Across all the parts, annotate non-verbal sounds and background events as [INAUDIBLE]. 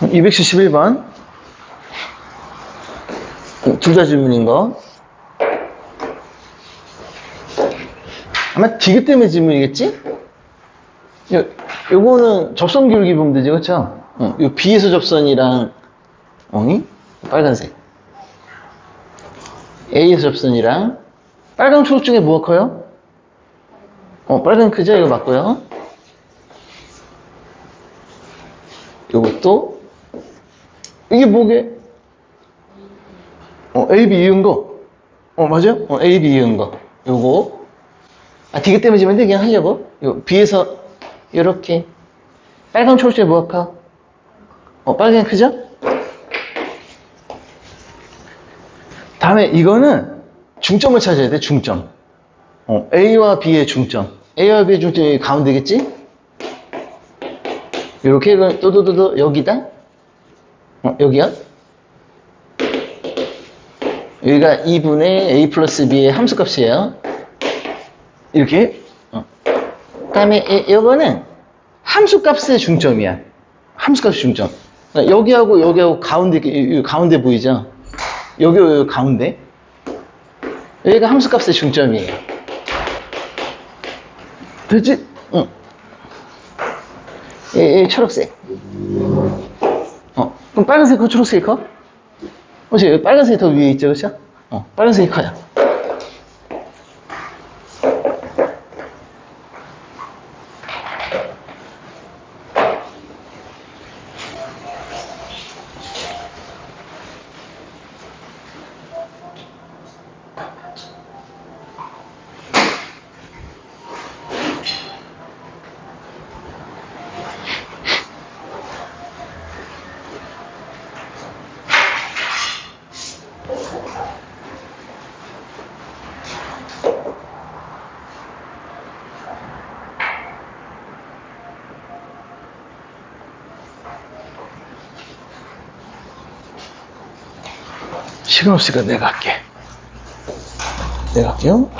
271번. 둘다 질문인 거. 아마 디귿 때문에 질문이겠지? 요, 요거는 접선 기울기 보면 되지, 그쵸? 어, 요 B에서 접선이랑, 어니? 빨간색. A에서 접선이랑, 빨강 초록 중에 뭐가 커요? 어, 빨간 크죠? 이거 맞고요. 요것도, 이게 뭐게? 어, A, B 이은 거. 어, 맞아요? 어, A, B 이은 거. 요거. 아, 디귿 때문에 지면 그냥 하려고. 요, B에서, 요렇게. 빨강 초록 중에 뭐가 커? 어, 빨간 크죠? 다음에 이거는 중점을 찾아야 돼, 중점. 어, A와 B의 중점. A와 B의 중점이 가운데겠지? 이렇게 또도도도 여기다? 어, 여기야? 여기가 2분의 A 플러스 B의 함수값이에요. 이렇게. 어. 다음에 이- 이거는 함수값의 중점이야. 함수값의 중점. 그러니까 여기하고 여기하고 가운데, 이- 이 가운데 보이죠? 여기, 여기 가운데. 여기가 함수값의 중점이에요. 됐지? 응. 이, 이 초록색. 어, 그럼 빨간색 커, 초록색이 커? 여기 빨간색이 더 위에 있죠, 그쵸? 어, 빨간색이 커요. 시간 없으니까 내가 할게. 내가 할게요.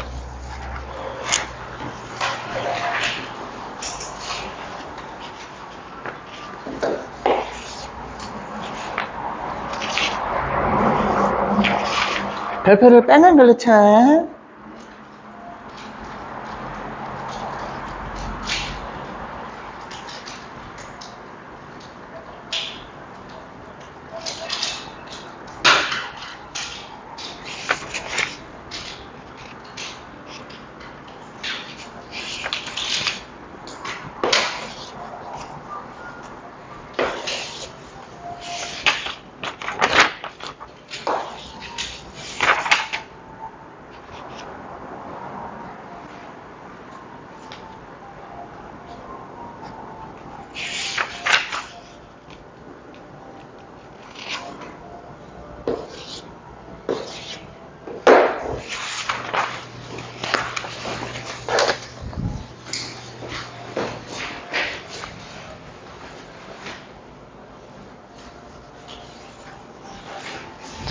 별표를 빼는 걸로 쳐.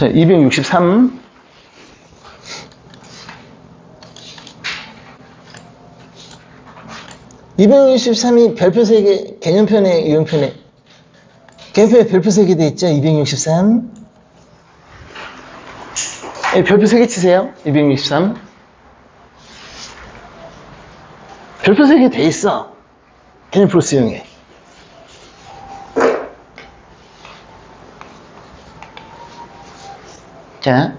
자, 263. (263이) 별표 3개 개념편에 이음편에 개념편에 별표 3개 돼 있죠? (263) 예, 별표 3개 치세요. (263) 별표 3개 돼 있어. 개념 플러스 이용해 자.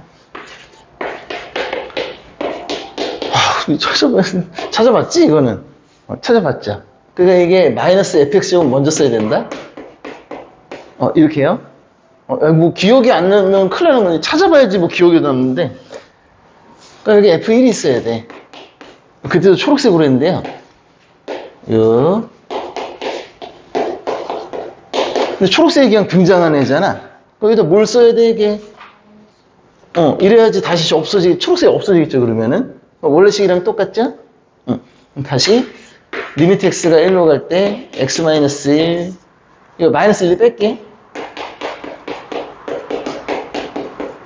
아, 찾아봤, 찾아봤지, 이거는? 어, 찾아봤죠. 그러니까 이게 마이너스 fx제곱 먼저 써야 된다? 어, 이렇게요? 어, 뭐, 기억이 안 나면 큰일 나는 거니. 찾아봐야지, 뭐, 기억이 남는데. 그러니까 여기 f1이 있어야 돼. 그때도 초록색으로 했는데요. 요. 근데 초록색이 그냥 등장한 애잖아. 거기다 뭘 써야 돼, 이게? 어, 이래야지 다시 없어지기, 초록색이 없어지겠죠, 그러면은. 어, 원래 식이랑 똑같죠? 응. 그럼 다시, 리미트 x가 1로 갈 때, x-1, 이거 마이너스 1 뺄게.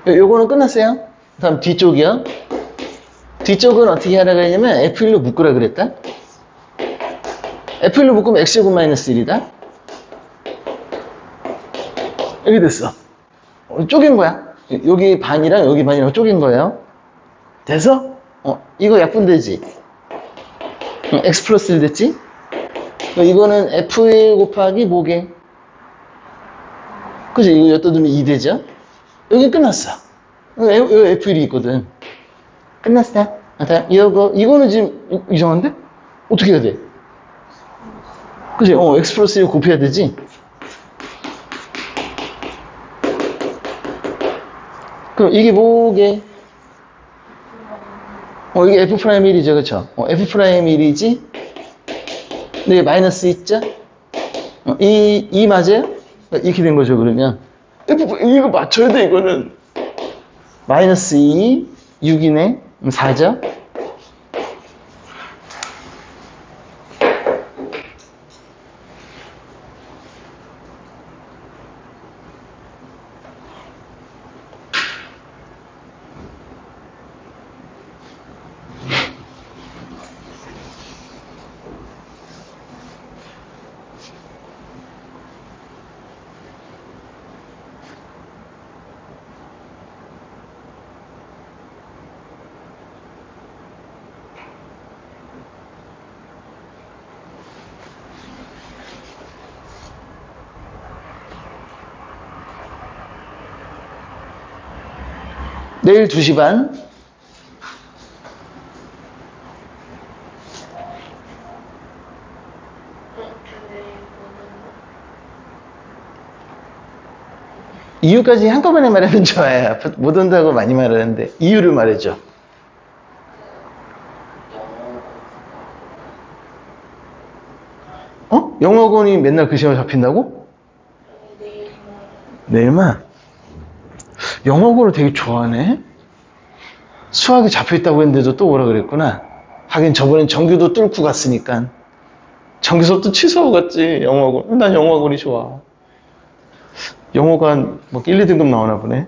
요, 요거는 끝났어요. 다음 뒤쪽이요. 뒤쪽은 어떻게 하라 그랬냐면, f1로 묶으라 그랬다. F1로 묶으면 x제곱 마이너스 1이다. 이렇게 됐어. 어, 쪼갠 거야. 여기 반이랑 여기 반이랑 쪼갠 거예요. 돼서, 어, 이거 약분되지? 응, x 플러스 1 됐지? 그럼 이거는 f1 곱하기 뭐게? 그지? 이거 여기다 두면 2 되죠? 여기 끝났어. 여기 F1이 있거든. 끝났어. 아, 다, 이거, 이거는 지금 이- 이상한데? 어떻게 해야 돼? 그지? 어, x 플러스 1 곱해야 되지? 그럼 이게 뭐게? 어, 이게 f 프라임 1이죠, 그쵸? 어, f 프라임 1이지? 근데 마이너스 있죠? 어, 이, 이 맞아요? 이렇게 된 거죠, 그러면. f, 이거 맞춰야 돼, 이거는. 마이너스 2, 6이네? 4죠? 내일 2시 반. 이유까지 한꺼번에 말하면 좋아요. 못 온다고 많이 말하는데 이유를 말해줘. 어? 영어권이 맨날 그 시험에 잡힌다고? 내일만? 영어권을 되게 좋아하네? 수학이 잡혀있다고 했는데도 또 오라 그랬구나. 하긴 저번엔 정규도 뚫고 갔으니까. 정규 수업도 취소하고 갔지, 영어권. 난 영어권이 좋아. 영어가 한, 뭐, 1, 2등급 나오나 보네.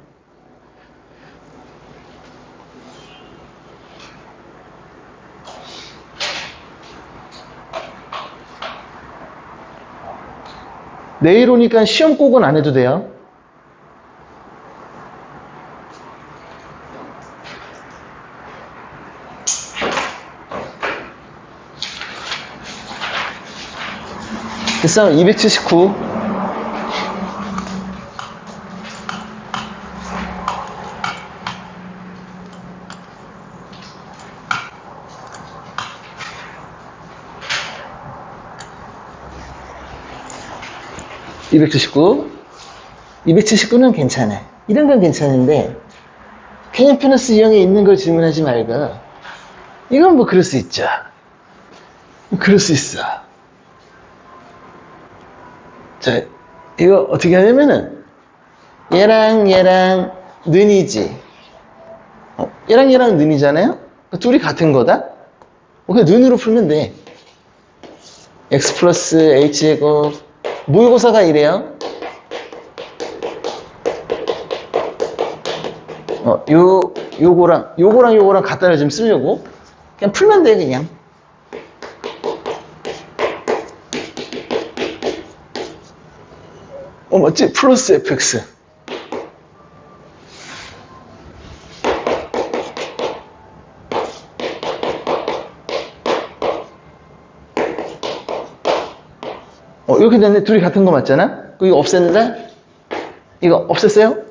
내일 오니까 시험 꼭은 안 해도 돼요. 됐어, 279. (279) 279는 괜찮아. 이런 건 괜찮은데 그냥 플러스 2형에 있는 걸 질문하지 말고 이건 뭐 그럴 수 있죠. 그럴 수 있어 자, 이거 어떻게 하냐면은, 얘랑 얘랑 는이지. 어, 얘랑 얘랑 는이잖아요? 그 둘이 같은 거다? 어, 그냥 는으로 풀면 돼. x 플러스 h제곱, 모의고사가 이래요. 어, 요, 요거랑, 요거랑 요거랑 갖다를 좀 쓰려고. 그냥 풀면 돼, 그냥. 어, 맞지? 플러스 fx. 어, 이렇게 됐네. 둘이 같은 거 맞잖아? 그 이거 없앴는데? 이거 없앴어요?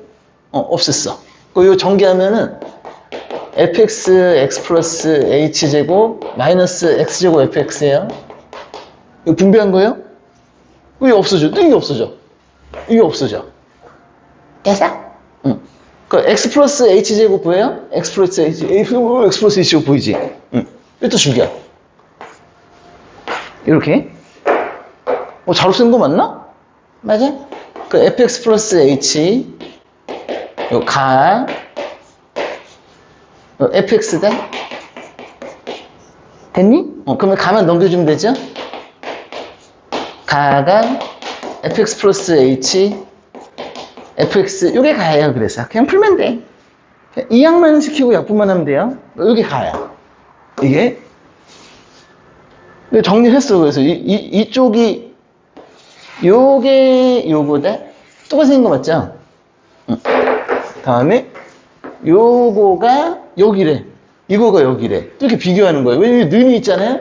어, 없앴어. 그 이거 전개하면은 fx, x 플러스 h제곱, 마이너스 x제곱 fx예요. 이거 분배한 거예요? 이거 없어져. 또 이게 없어져. 이게 없어져. 됐어? 응. 그 x 플러스 h 제곱 보여요? x 플러스 h, x 플러스 h 제곱 보이지? 응. 이것도 죽여. 이렇게. 어, 자로 쓴거 맞나? 맞아? 그 fx 플러스 h, 요 가, 요 fx다? 됐니? 어, 그러면 가만 넘겨주면 되죠? 가가 fx 플러스 h fx 요게 가예요 그래서 그냥 풀면 돼 이 항만 시키고 약분만 하면 돼요 요게 가야 이게 정리했어 그래서 이, 이, 이쪽이 요게 요거다 생긴 거 맞죠? 응. 다음에 요거가 여기래. 이거가 여기래. 또 이렇게 비교하는 거예요. 왜냐면 는이 있잖아요?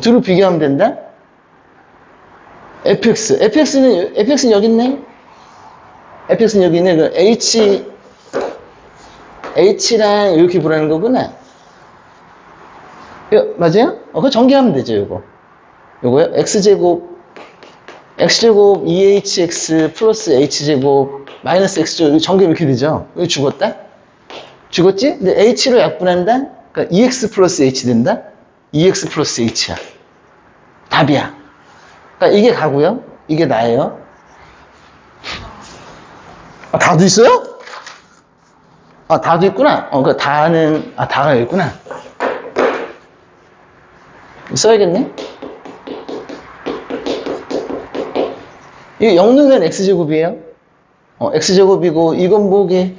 둘을 비교하면 된다? Fx. fx는, fx는 여기 있네? fx는 여기 있네. 그 h, h랑 이렇게 보라는 거구나. 요, 맞아요? 어, 그거 전개하면 되죠, 요거. 요거요? x제곱, x제곱 2hx 플러스 h제곱 마이너스 x제곱, 이거 전개하면 이렇게 되죠? 이거 죽었다? 죽었지? 근데 h로 약분한다? 그러니까 2x 플러스 h 된다? 2x 플러스 h야. 답이야. 그러니까 이게 가고요. 이게 나예요. 아, 다도 있어요? 아, 다도 있구나. 어, 그 다는, 아, 다가 있구나. 써야겠네. 이게 0넣으면 x제곱이에요. 어, x제곱이고, 이건 뭐게?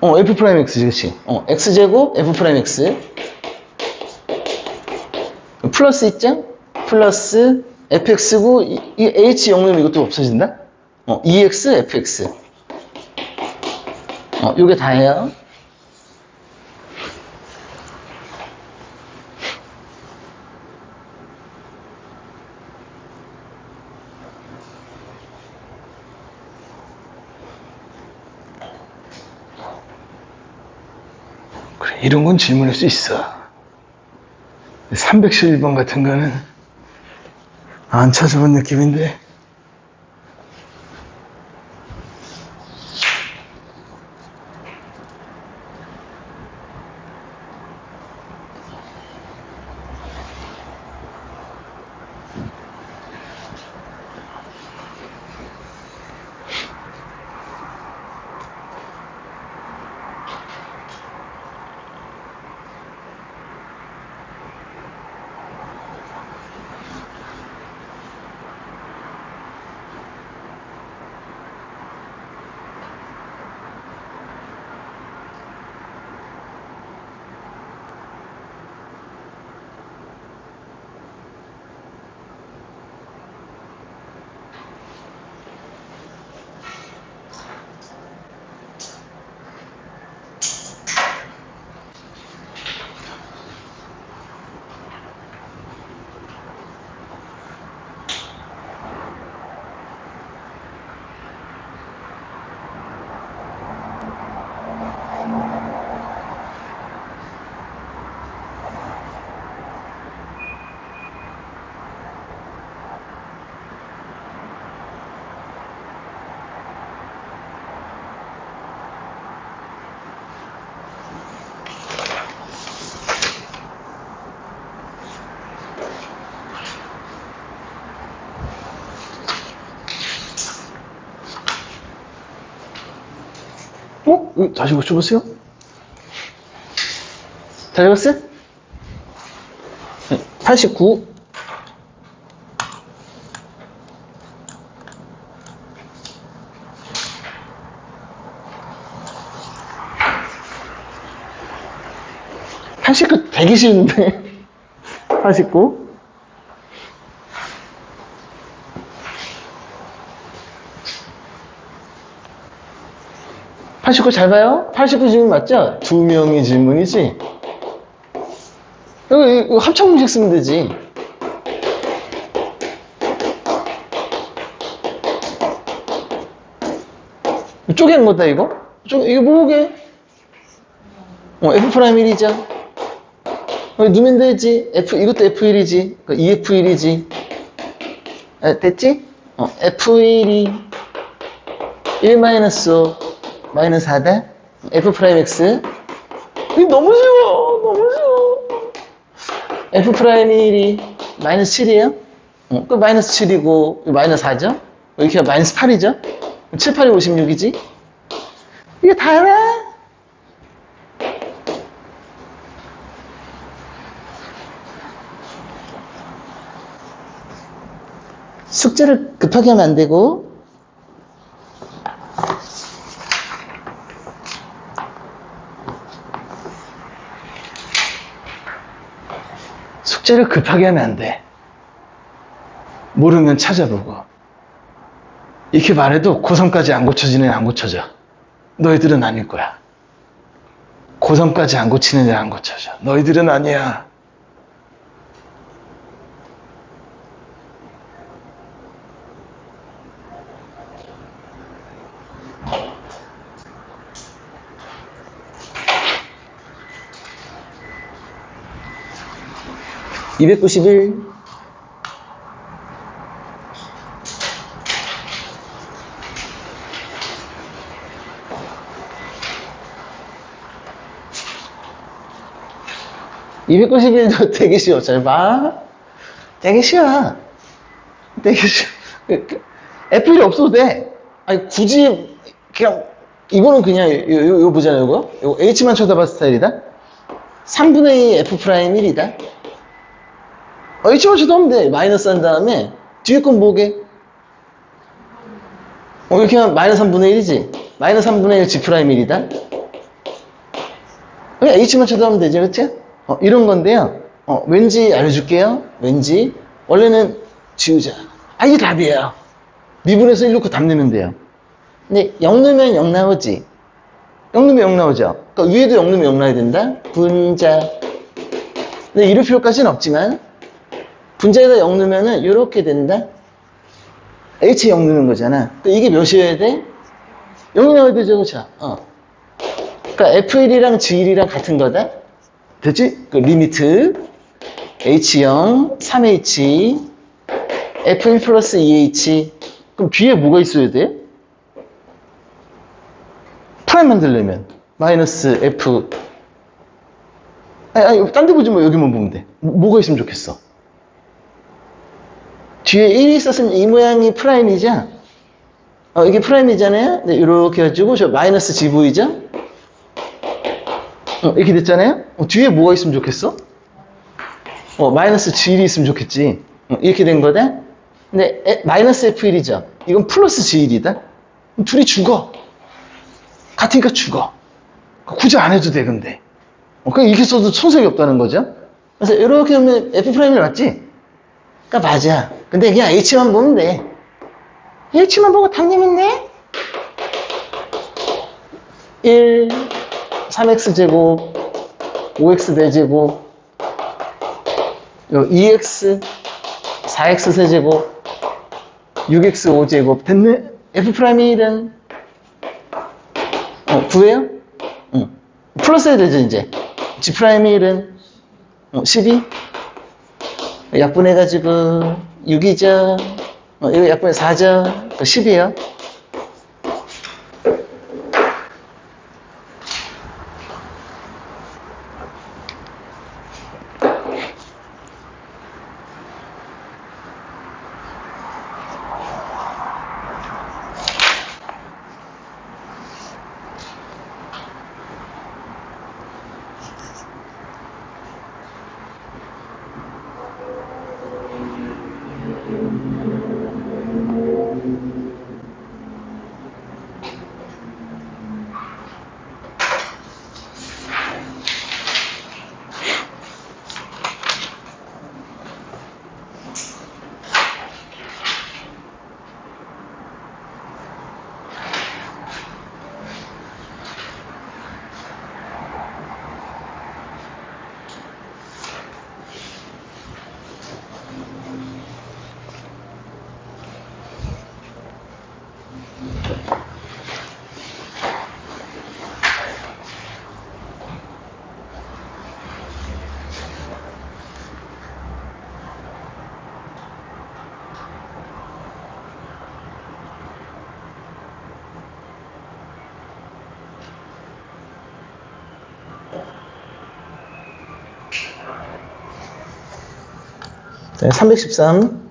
어, f 프라임 x지, 그치? 어, x제곱, f 프라임 x. 플러스 있죠? 플러스 fx고, 이, 이 h 0넣으면 이것도 없어진다? 어, 2x, fx. 어, 요게 다예요. 그래, 이런 건 질문할 수 있어. 311번 같은 거는 안 찾아본 느낌인데. 어? 이거 다시 고쳐보세요. 다 적었어요? 네, 89. 팔십구 되게 쉬운데. 89. 팔십구 잘 봐요? 89 질문 맞죠? 두 명이 질문이지? 이거, 이거 합창 문제 쓰면 되지. 쪼개는 거다, 이거? 쪼, 이게 뭐게? 어, F 프라임 1이죠? 어, 누면 되지? F, 이것도 F1이지? 그 EF1이지? 아, 됐지? 어, F1이 1 마이너스 5, 마이너스 4다? F 프라임 X. 너무 쉬워! 너무 쉬워! F 프라임 1이 마이너스 7이에요? 어, 그 마이너스 7이고, 마이너스 4죠? 이렇게 마이너스 8이죠? 7, 8이 56이지? 이게 다야? 숙제를 급하게 하면 안 되고, 숙제를 급하게 하면 안 돼. 모르면 찾아보고. 이렇게 말해도 고3까지 안 고쳐지는 애안 고쳐져. 너희들은 아닐 거야. 고3까지 안 고치는 애안 고쳐져. 너희들은 아니야. (291) (291도) 되게 쉬워. 잘 봐. 되게 쉬워. 되게 쉬워. 그, 그, F1이 없어도 돼. 아니 굳이 그냥 이거는 그냥 요, 요, 요 보잖아요 이거? 이거 H만 쳐다봐 스타일이다. 3분의 2 F 프라임 1이다 어, H만 쳐다보면 돼. 마이너스 한 다음에 뒤에 건 뭐게? 어, 이렇게 하면 마이너스 3분의 1이지. 마이너스 3분의 1 G 프라임 1이다. 그냥 H만 쳐다보면 되죠 그치? 어, 이런 건데요. 어, 왠지 알려줄게요. 왠지. 원래는 지우자. 아 이게 답이에요. 미분에서 1 놓고 답 내면 돼요. 근데 0 넣으면 0 나오지. 0 넣으면 0 나오죠. 그러니까 위에도 0 넣으면 0 나야 된다. 분자. 근데 이럴 필요까지는 없지만 분자에다 0 넣으면은 이렇게 된다? H 0 넣는 거잖아. 그러니까 이게 몇이어야 돼? 0이 나와야 되죠 그쵸? 어. 그러니까 F1이랑 G1이랑 같은 거다? 됐지? 그 리미트. H0 3H F1 플러스 2H 그럼 뒤에 뭐가 있어야 돼? 프라임 만들려면. 마이너스 F. 아니, 아니 딴 데 보지 뭐 여기만 보면 돼. 뭐가 있으면 좋겠어 뒤에 1이 있었으면 이 모양이 프라임이죠? 어, 이게 프라임이잖아요? 네, 이렇게 해가지고 저 마이너스 G 보이죠? 어, 이렇게 됐잖아요? 어, 뒤에 뭐가 있으면 좋겠어? 어, 마이너스 G1이 있으면 좋겠지. 어, 이렇게 된 거다? 근데 에, 마이너스 F1이죠. 이건 플러스 G1이다. 그럼 둘이 죽어. 같으니까 죽어. 굳이 안 해도 돼, 근데. 어, 그냥 이렇게 써도 손색이 없다는 거죠. 그래서 이렇게 하면 F'이 맞지? 그러니까 맞아. 근데 그냥 H만 보면 돼. H만 보고 돼? 1, 3X제곱, 5X 대제곱, 요 2X, 4X 세제곱, 6X 5제곱. 됐네? F'은 어, 9예요? 응. 플러스 해야 되죠, 이제. G 프라임의 1은 어, 12? 약분해가지고 6이죠. 어, 이거 약분해 4죠. 10이에요. 네, 313.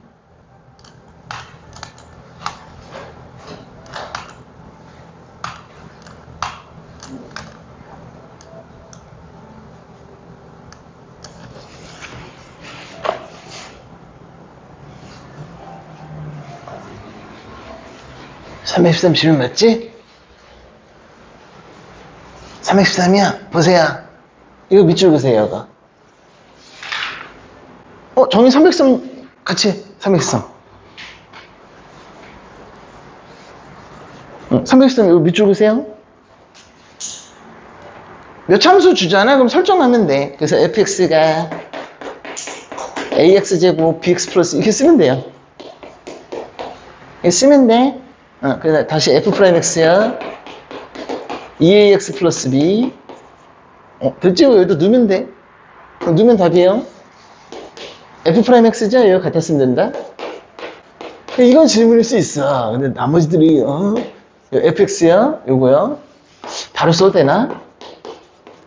(313) 질문 맞지? 313이야 보세요 이거 밑줄 그세요 이거 어, 정의 삼백성 같이 삼백성. 응, 삼백성 요 밑줄 그세요. 몇 참수 주잖아. 그럼 설정하면 돼. 그래서 fx가 ax 제곱 bx 플러스 이렇게 쓰면 돼요. 이렇게 쓰면 돼. 어, 그래서 다시 f 프라임 x야. E 2ax 플러스 b. 어, 됐지? 여기다 넣으면 돼. 그럼 누면 답이에요. F'x죠? 이거 같았으면 된다. 이건 질문일 수 있어. 근데 나머지들이, 어? fx야? 요거요? 바로 써도 되나?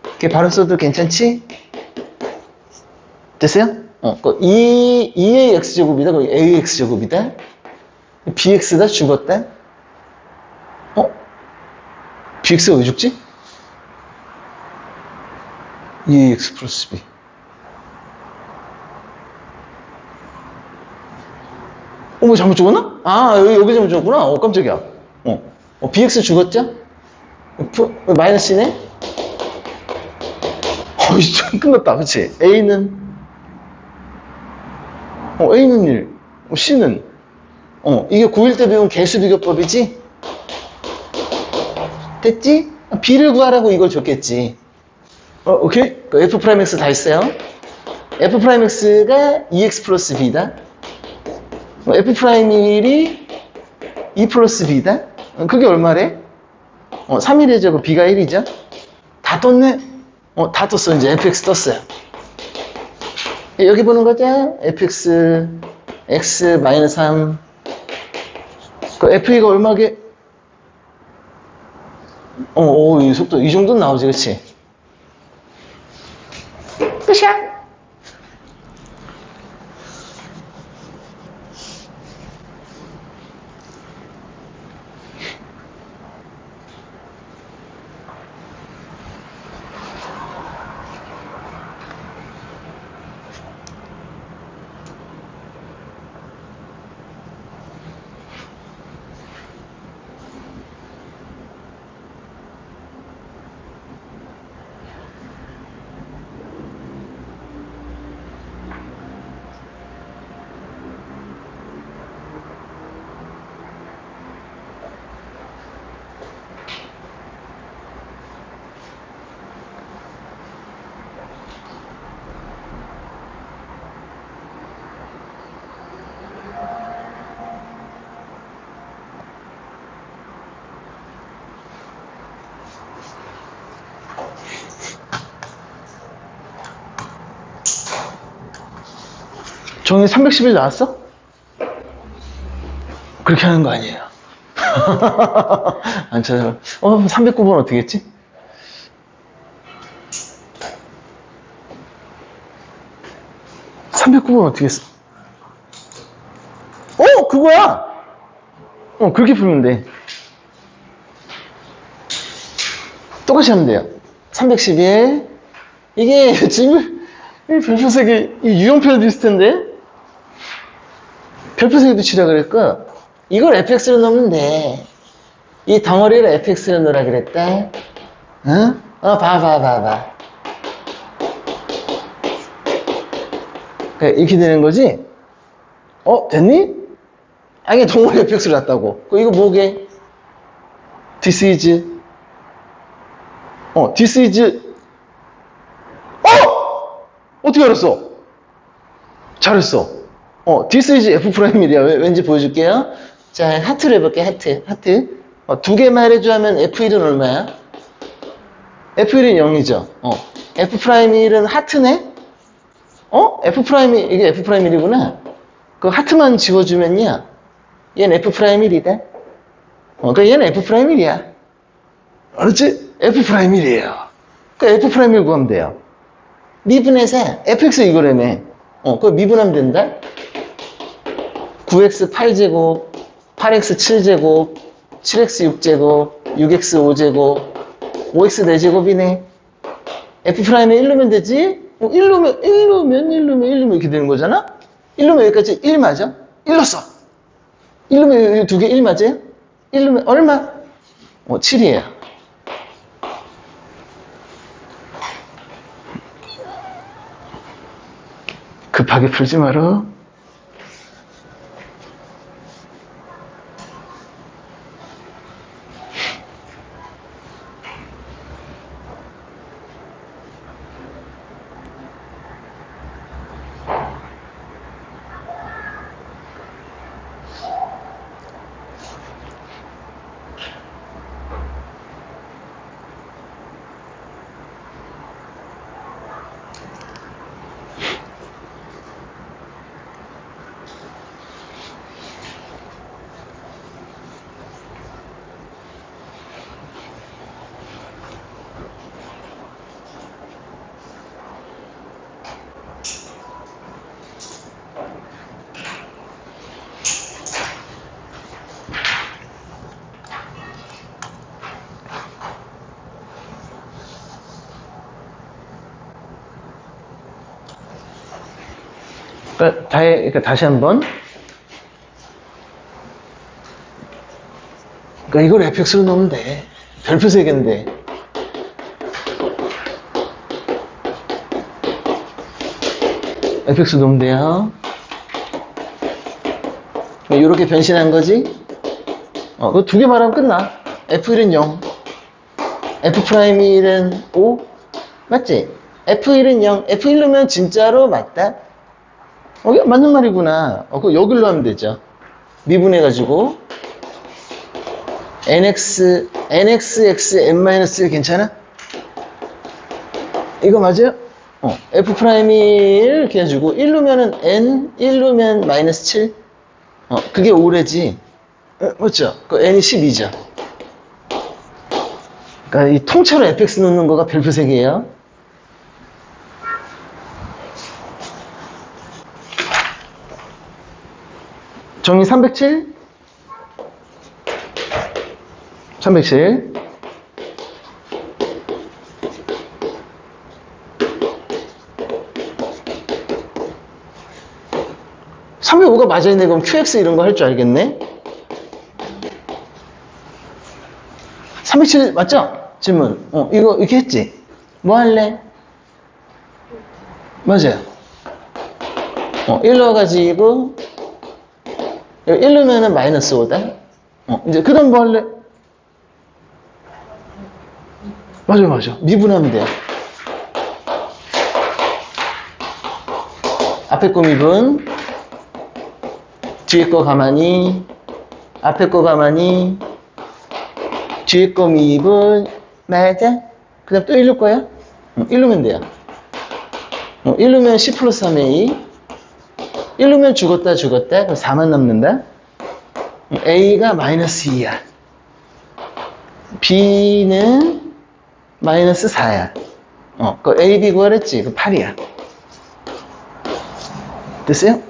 이렇게 바로 써도 괜찮지? 됐어요? 어, 그 2, 2ax제곱이다. 거기 ax제곱이다. bx다 죽었다. 어? bx가 왜 죽지? 2ax 플러스 b. 어머, 잘못 죽었나? 아, 여기, 여기 잘못 죽었구나. 어, 깜짝이야. 어, 어 bx 죽었죠? 프, 마이너스네? 어, [LAUGHS] 이제 끝났다. 그치? a는, 어, a는 1, 어, c는, 어, 이게 9일 때 배운 개수 비교법이지? 됐지? b를 구하라고 이걸 줬겠지. 어, 오케이? 그 f 프라임 x 다 했어요. f 프라임 x가 2x 플러스 b다. 어, f 프라임 1이 2 플러스 b다. 어, 그게 얼마래? 어, 3일이죠. 그 b가 1이죠. 다 떴네? 어, 다 떴어. 이제 fx 떴어요. 예, 여기 보는 거죠? fx, x 마이너스 3. 그 f가 얼마게? 어, 어, 이 속도, 이 정도는 나오지, 그치? 끝이야. 정이 310일 나왔어? 그렇게 하는 거 아니에요. [LAUGHS] 안 찾아. 어, 309번 어떻게 했지? (309번) 어떻게 했어? 어 그거야 어 그렇게 풀면 돼 똑같이 하면 돼요 311 이게 지금 이 별표색이 이 유형표도 비슷한데 별표색도 치라 그랬고 이걸 fx로 넣으면 돼이 덩어리를 fx로 넣으라 그랬다 응? 어 봐 봐 봐봐 그래, 이렇게 되는 거지 어 됐니? 아니 덩어리 fx로 놨다고 그 이거 뭐게? this is 어 this is 어! 어떻게 알았어? 잘했어. 어, this is f 프라임이야. 왠지 보여줄게요. 자, 하트로 해볼게, 하트. 하트. 어, 두개 말해줘 하면 f1은 얼마야? f1은 0이죠. 어, f 프라임 1은 하트네? 어? f 프라임이, 이게 f 프라임 1이구나. 그 하트만 지워주면요. 얘는 f 프라임 1이다. 어, 그러니까 얘는 f 프라임 1이야. 알았지? f 프라임 1이에요. 그 f 프라임 1 구하면 돼요. 미분해서 fx 이거라며. 어, 그거 미분하면 된다? 9x 8제곱, 8x 7제곱, 7x 6제곱, 6x 5제곱, 5x 4제곱이네. f'에 1 넣으면 되지? 어, 1 넣으면, 1 넣으면, 1 넣으면, 1 넣으면 이렇게 되는 거잖아? 1 넣으면 여기까지 1 맞아? 1 넣었어. 1 넣으면 두 개 1 맞아요? 1 넣으면 얼마? 어, 7이에요. 급하게 풀지 마라. 그러니까, 다, 그러니까 다시 한번. 그러니까 이걸 fx로 넣으면 돼. 별표 세 개인데. fx 넣으면 돼요. 이렇게 변신한 거지? 어, 그 두 개 말하면 끝나. f1은 0. f'1은 5. 맞지? f1은 0. f1 넣으면 진짜로 맞다. 어, 맞는 말이구나. 어, 그 여기로 하면 되죠. 미분해가지고. nx, nxx, n-1 괜찮아? 이거 맞아요? 어, f'1 이렇게 해주고, 1루면은 n, 1루면 마이너스 7. 어, 그게 5래지. 어, 맞죠? 그 n이 12죠. 그러니까 이 통째로 fx 넣는 거가 별표 3개예요. 정의 307? 307. 삼 305가 맞아 있네. 그럼 QX 이런 거 할 줄 알겠네? 307 맞죠? 질문. 어, 이거 이렇게 했지? 뭐 할래? 맞아요. 어, 1 넣어가지고, 1 넣으면은 마이너스 5다? 어, 이제 그 다음 뭐 할래? 맞아, 맞아. 미분하면 돼요. 앞에 거 미분, 뒤에 거 가만히, 앞에 거 가만히, 뒤에 거 미분, 맞아? 그 다음 또 1로 거야? 응, 1로면 돼요. 어, 1로면 10 플러스 3a. 1로면 죽었다, 죽었다. 그럼 4만 남는다. 음, a가 마이너스 2야. b는 마이너스 4야. 어, 그 a, b 구하랬지? 그 8이야. 됐어요?